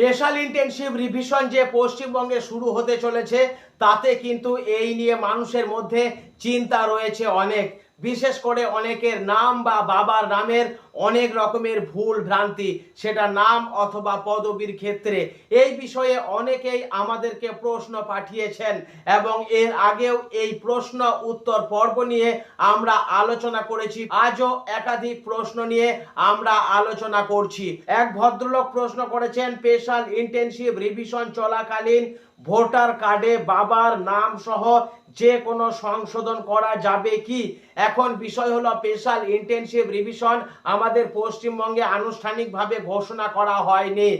Special intensive revision যে পশ্চিমবঙ্গে শুরু হতে চলেছে, তাতে কিন্তু এই নিয়ে মানুষের মধ্যে চিন্তা রয়েছে অনেক। বিশেষ করে অনেকের নাম বা বাবার নামের অনেক রকমের ভুল ভ্রান্তি, সেটা নাম অথবা পদবীর ক্ষেত্রে। এই বিষয়ে অনেকেই আমাদেরকে প্রশ্ন পাঠিয়েছেন এবং এর আগেও এই প্রশ্ন উত্তর পর্ব নিয়ে আমরা আলোচনা করেছি। আজও একাধিক প্রশ্ন নিয়ে আমরা আলোচনা করছি। এক ভদ্রলোক প্রশ্ন করেছেন স্পেশাল ইন্টেনসিভ রিভিশন চলাকালীন ভোটার কার্ডে বাবার নাম সহ যে কোনো সংশোধন করা যাবে কি? এখন বিষয় হলো স্পেশাল ইন্টেনসিভ রিভিশন আমাদের পশ্চিমবঙ্গে আনুষ্ঠানিকভাবে ঘোষণা করা হয়নি।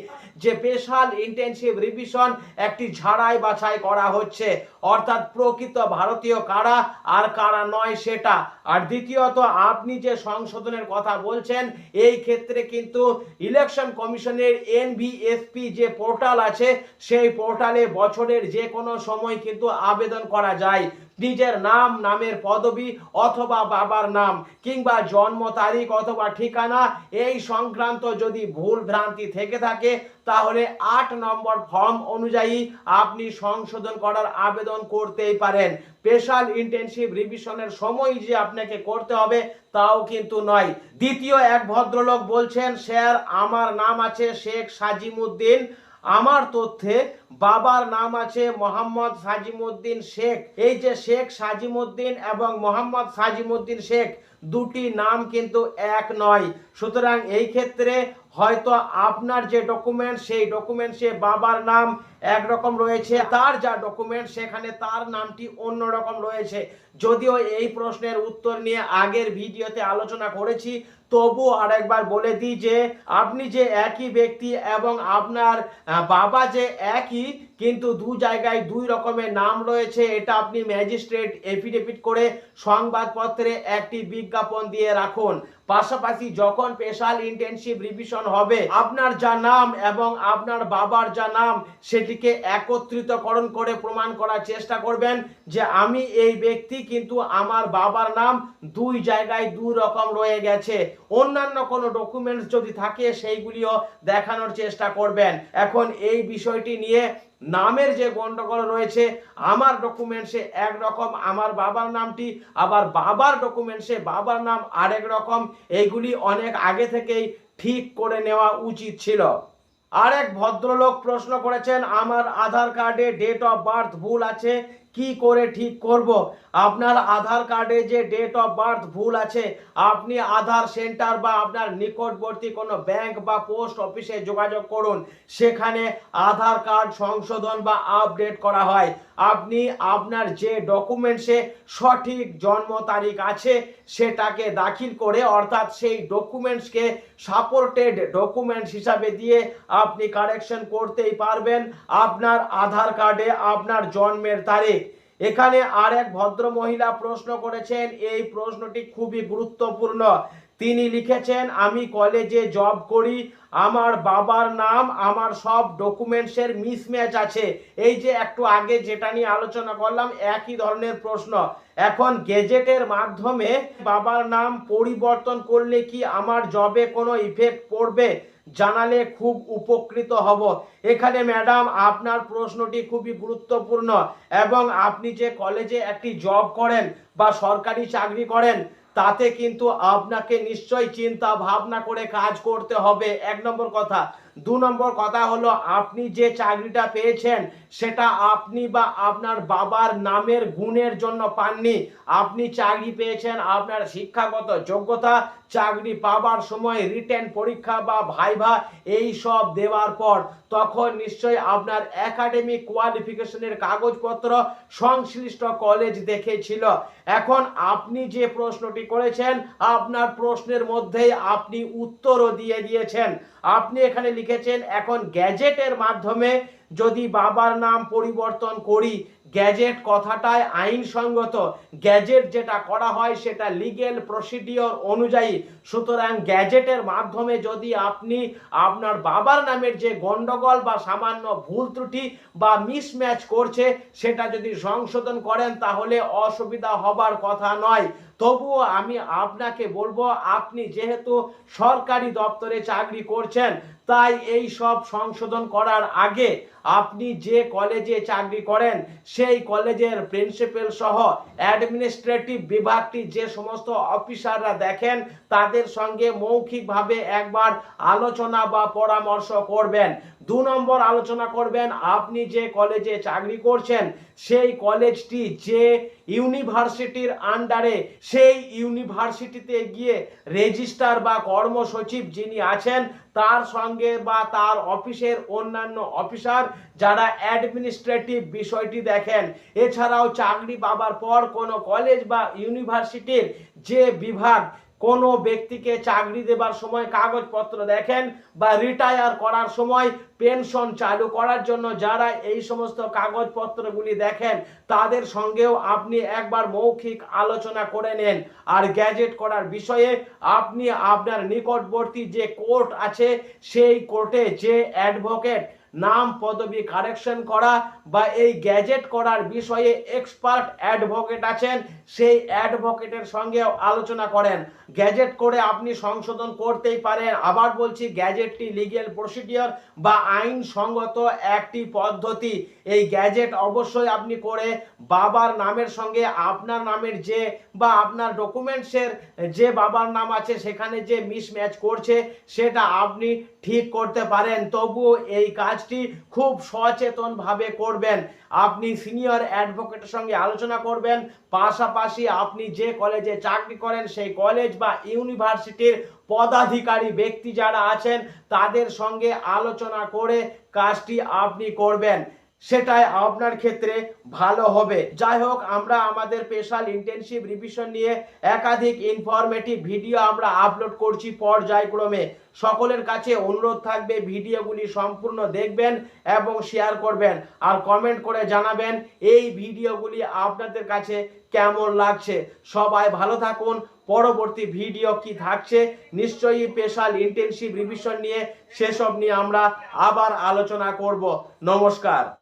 যে স্পেশাল ইন্টেনসিভ রিভিশন একটি ঝাড়াই বাছাই করা হচ্ছে। অর্থাৎ প্রকৃত ভারতীয় কারা আর কারা নয় সেটা। আর দ্বিতীয়ত, আপনি যে সংশোধনের কথা বলছেন, এই ক্ষেত্রে কিন্তু ইলেকশন কমিশনের এনভিএসপি যে পোর্টাল আছে, সেই পোর্টালে বছরের যে কোনো সময় কিন্তু আবেদন করা যায়। নিজের নাম, নামের পদবি অথবা বাবার নাম কিংবা জন্ম তারিখ অথবা ঠিকানা এই সংক্রান্ত যদি ভুল ভ্রান্তি থেকে থাকে, তাহলে আট নম্বর ফর্ম অনুযায়ী আপনি সংশোধন করার আবেদন করতেই পারেন। স্পেশাল ইন্টেনসিভ রিভিশনের সময় যে আপনাকে করতে হবে তাও কিন্তু নয়। দ্বিতীয় এক ভদ্রলোক বলছেন, স্যার, আমার নাম আছে শেখ সাজিমুদ্দিন। আমার তথ্যে বাবার নাম আছে মোহাম্মদ সাজিমুদ্দিন শেখ। এই যে শেখ সাজিমুদ্দিন এবং মোহাম্মদ সাজিমুদ্দিন শেখ দুটি নাম কিন্তু এক নয়। সুতরাং এই ক্ষেত্রে হয়তো আপনার যে ডকুমেন্ট সেই ডকুমেন্টসে বাবার নাম একরকম রয়েছে। তার যা ডকুমেন্ট সেখানে তার নামটি অন্য রকম রয়েছে। যদিও এই প্রশ্নের উত্তর নিয়ে আগের ভিডিওতে আলোচনা করেছি, তবু আরেকবার বলে দিই যে, আপনি যে একই ব্যক্তি এবং আপনার বাবা যে একই কিন্তু দু জায়গায় দুই রকমের নাম রয়েছে, এটা আপনি ম্যাজিস্ট্রেট এফিডেভিট করে সংবাদপত্রে একটি বিজ্ঞাপন দিয়ে রাখুন। পাশাপাশি যখন স্পেশাল ইন্টেনসিভ রিভিশন হবে, আপনার যা নাম এবং আপনার বাবার যা নাম সেটিকে একত্রিতকরণ করে প্রমাণ করার চেষ্টা করবেন যে আমি এই ব্যক্তি, কিন্তু আমার বাবার নাম দুই জায়গায় দুই রকম রয়ে গেছে। অন্যান্য কোনো ডকুমেন্টস যদি থাকে, সেইগুলিও দেখানোর চেষ্টা করবেন। এখন এই বিষয়টি নিয়ে নামের যে গন্ডগোল রয়েছে, আমার ডকুমেন্টসে একরকম, আমার বাবার নামটি, আবার বাবার ডকুমেন্টসে বাবার নাম আরেক রকম। এইগুলি অনেক আগে থেকেই ঠিক করে নেওয়া উচিত ছিল। আরেক ভদ্রলোক প্রশ্ন করেছেন, আমার আধার কার্ডে ডেট অফ বার্থ ভুল আছে কি করে ঠিক করব? আপনার আধার কার্ডে যে ডেট অফ বার্থ ভুল আছে, আপনি আধার সেন্টার বা আপনার নিকটবর্তী কোনো ব্যাংক বা পোস্ট অফিসে যোগাযোগ করুন। সেখানে আধার কার্ড সংশোধন বা আপডেট করা হয়। আপনি আপনার যে ডকুমেন্টসে সঠিক জন্ম তারিখ আছে, সেটাকে দাখিল করে অর্থাৎ সেই ডকুমেন্টসকে সাপোর্টেড ডকুমেন্টস হিসাবে দিয়ে আপনি কারেকশন করতেই পারবেন। আপনার আধার কার্ডে আপনার জন্মের তারিখ। এখানে আর এক ভদ্র মহিলা প্রশ্ন করেছেন। এই প্রশ্নটি খুবই গুরুত্বপূর্ণ। তিনি লিখেছেন, আমি কলেজে জব করি, আমার বাবার নাম, আমার সব ডকুমেন্টসের মিসম্যাচ আছে। এই যে একটু আগে যেটা নিয়ে আলোচনা করলাম, একই ধরনের প্রশ্ন। এখন গেজেটের মাধ্যমে বাবার নাম পরিবর্তন করলে কি আমার জবে কোনো ইফেক্ট পড়বে? জানালে খুব উপকৃত হব। এখানে ম্যাডাম, আপনার প্রশ্নটি খুবই গুরুত্বপূর্ণ এবং আপনি যে কলেজে একটি জব করেন বা সরকারি চাকরি করেন, তাতে কিন্তু আপনাকে নিশ্চয় চিন্তা ভাবনা করে কাজ করতে হবে। এক নম্বর কথা দু নম্বর কথা হলো, আপনি যে চাকরিটা পেয়েছেন, সেটা আপনি বা আপনার বাবার নামের গুণের জন্য পাননি। আপনি চাকরি পেয়েছেন, আপনার শিক্ষাগত যোগ্যতা, চাকরি পাবার সময় রিটেন পরীক্ষা বা ভাইভা, এই সব দেওয়ার পর তখন নিশ্চয়ই আপনার একাডেমিক কোয়ালিফিকেশনের কাগজপত্র সংশ্লিষ্ট কলেজ দেখেছিল। এখন আপনি যে প্রশ্নটি করেছেন, আপনার প্রশ্নের মধ্যেই আপনি উত্তরও দিয়ে দিয়েছেন। আপনি এখানে লিখেছেন এখন গ্যাজেটের মাধ্যমে যদি বাবার নাম পরিবর্তন করি, গ্যাজেট কথাটায় আইনসঙ্গত। গ্যাজেট যেটা করা হয় সেটা লিগেল প্রসিডিওর অনুযায়ী। সুতরাং গ্যাজেটের মাধ্যমে যদি আপনি আপনার বাবার নামের যে গন্ডগোল বা সামান্য ভুল ত্রুটি বা মিসম্যাচ করছে, সেটা যদি সংশোধন করেন, তাহলে অসুবিধা হবার কথা নয়। তবুও আমি আপনাকে বলব, আপনি যেহেতু সরকারি দপ্তরে চাকরি করছেন, তাই এই সব সংশোধন করার আগে আপনি যে কলেজে চাকরি করেন, সেই কলেজের প্রিন্সিপাল সহ অ্যাডমিনিস্ট্রেটিভ বিভাগটি যে সমস্ত অফিসাররা দেখেন, তাদের সঙ্গে মৌখিকভাবে একবার আলোচনা বা পরামর্শ করবেন। দু নম্বর আলোচনা করবেন, আপনি যে কলেজে চাকরি করছেন, সেই কলেজটি যে ইউনিভার্সিটির আন্ডারে সেই ইউনিভার্সিটিতে গিয়ে রেজিস্ট্রার বা কর্মসচিব যিনি আছেন, তার সঙ্গে বা তার অফিসের অন্যান্য অফিসার যারা অ্যাডমিনিস্ট্রেটিভ বিষয়টি দেখেন। এছাড়াও চাকরি পাবার পর কোনো কলেজ বা ইউনিভার্সিটির যে বিভাগ কোনো ব্যক্তিকে চাকরি দেবার সময় কাগজপত্র দেখেন বা রিটায়ার করার সময় পেনশন চালু করার জন্য যারা এই সমস্ত কাগজপত্রগুলি দেখেন, তাদের সঙ্গেও আপনি একবার মৌখিক আলোচনা করে নেন। আর গ্যাজেট করার বিষয়ে আপনি আপনার নিকটবর্তী যে কোর্ট আছে, সেই কোর্টে যে অ্যাডভোকেট নাম, পদবি কারেকশন করা বা এই গ্যাজেট করার বিষয়ে এক্সপার্ট অ্যাডভোকেট আছেন, সেই অ্যাডভোকেটের সঙ্গে আলোচনা করেন। গ্যাজেট করে আপনি সংশোধন করতেই পারেন। আবার বলছি গ্যাজেটটি লিগেল প্রসিডিওর বা আইনসঙ্গত একটি পদ্ধতি। এই গ্যাজেট অবশ্যই আপনি করে বাবার নামের সঙ্গে আপনার নামের যে বা আপনার ডকুমেন্টসের যে বাবার নাম আছে, সেখানে যে মিসম্যাচ করছে, সেটা আপনি ঠিক করতে পারেন। তবুও এই কাজটি খুব সচেতনভাবে করবেন। আপনি সিনিয়র অ্যাডভোকেটের সঙ্গে আলোচনা করবেন। পাশাপাশি আপনি যে কলেজে চাকরি করেন, সেই কলেজ বা ইউনিভার্সিটির পদাধিকারী ব্যক্তি যারা আছেন, তাদের সঙ্গে আলোচনা করে কাজটি আপনি করবেন। সেটাই আপনার ক্ষেত্রে ভালো হবে। যাই হোক, আমরা আমাদের স্পেশাল ইন্টেনসিভ রিভিশন নিয়ে একাধিক ইনফরমেটিভ ভিডিও আমরা আপলোড করছি পর্যায়ক্রমে। সকলের কাছে অনুরোধ থাকবে ভিডিওগুলি সম্পূর্ণ দেখবেন এবং শেয়ার করবেন। আর কমেন্ট করে জানাবেন এই ভিডিওগুলি আপনাদের কাছে কেমন লাগছে। সবাই ভালো থাকুন, পরবর্তী ভিডিও কি থাকছে, নিশ্চয়ই স্পেশাল ইন্টেনসিভ রিভিশন নিয়ে সেসব নিয়ে আমরা আবার আলোচনা করব। নমস্কার।